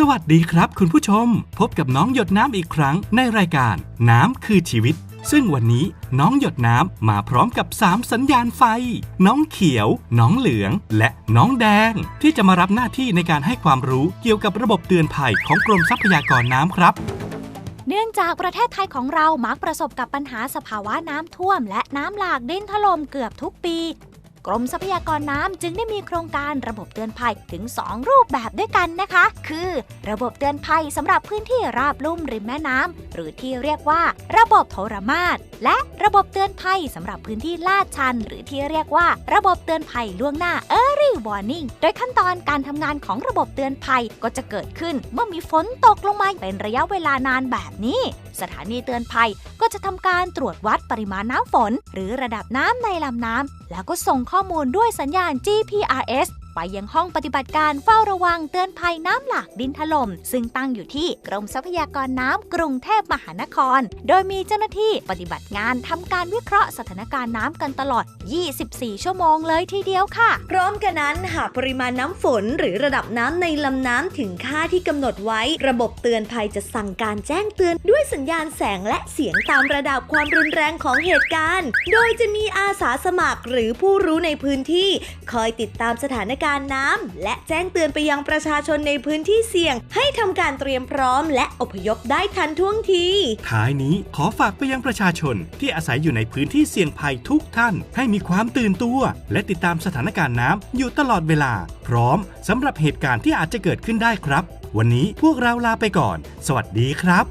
สวัสดีครับคุณผู้ชม พบกับน้องหยดน้ำอีกครั้งในรายการ น้ำคือชีวิต ซึ่งวันนี้น้องหยดน้ำมาพร้อมกับ 3 สัญญาณไฟ น้องเขียว น้องเหลือง และน้องแดง ที่จะมารับหน้าที่ในการให้ความรู้เกี่ยวกับระบบเตือนภัยของกรมทรัพยากรน้ำครับเนื่องจากประเทศไทยของเรามักประสบกับปัญหาสภาวะน้ำท่วม และน้ำหลากดินถล่มเกือบทุกปี กรมทรัพยากรน้ำจึงได้มีโครงการระบบเตือนภัยถึง 2 รูปแบบด้วยกันนะคะ คือ ระบบเตือนภัยสำหรับพื้นที่ราบลุ่มริมแม่น้ำหรือที่เรียกว่า ระบบโทรมาศและระบบเตือนภัยสำหรับพื้นที่ลาดชัน หรือที่เรียกว่าระบบเตือนภัยล่วงหน้า Early Warning โดยขั้นตอนการทำงานของระบบเตือนภัยก็จะเกิดขึ้น เมื่อมีฝนตกลงมาเป็นระยะเวลานานแบบนี้ สถานีเตือนภัยก็จะทำการตรวจวัดปริมาณน้ำฝน หรือระดับน้ำในลำน้ำแล้วก็ส่งข้อมูลด้วยสัญญาณ GPRS ไปยังห้องปฏิบัติการเฝ้าระวังเตือนภัยน้ำหลากดินถล่มซึ่งตั้งอยู่ที่กรมทรัพยากรน้ำกรุงเทพมหานคร โดยมีเจ้าหน้าที่ปฏิบัติงานทำการวิเคราะห์สถานการณ์น้ำกันตลอด 24 ชั่วโมงเลยทีเดียวค่ะ พร้อมกันนั้นหากปริมาณน้ำฝนหรือระดับน้ำในลำน้ำถึงค่าที่กำหนดไว้ ระบบเตือนภัยจะสั่งการแจ้งเตือนด้วยสัญญาณแสงและเสียงตามระดับความรุนแรงของเหตุการณ์ โดยจะมีอาสาสมัครหรือผู้รู้ในพื้นที่ คอยติดตามสถานการณ์การน้ำและแจ้งเตือนไปยังประชาชนในพื้นที่เสี่ยง ให้ทำการเตรียมพร้อม และอพยพได้ทันท่วงที ท้ายนี้ขอฝากไปยังประชาชน ที่อาศัยอยู่ในพื้นที่เสี่ยงภัยทุกท่าน ให้มีความตื่นตัว และติดตามสถานการณ์น้ำอยู่ตลอดเวลา พร้อมสำหรับเหตุการณ์ที่อาจจะเกิดขึ้นได้ครับ วันนี้พวกเราลาไปก่อน สวัสดีครับ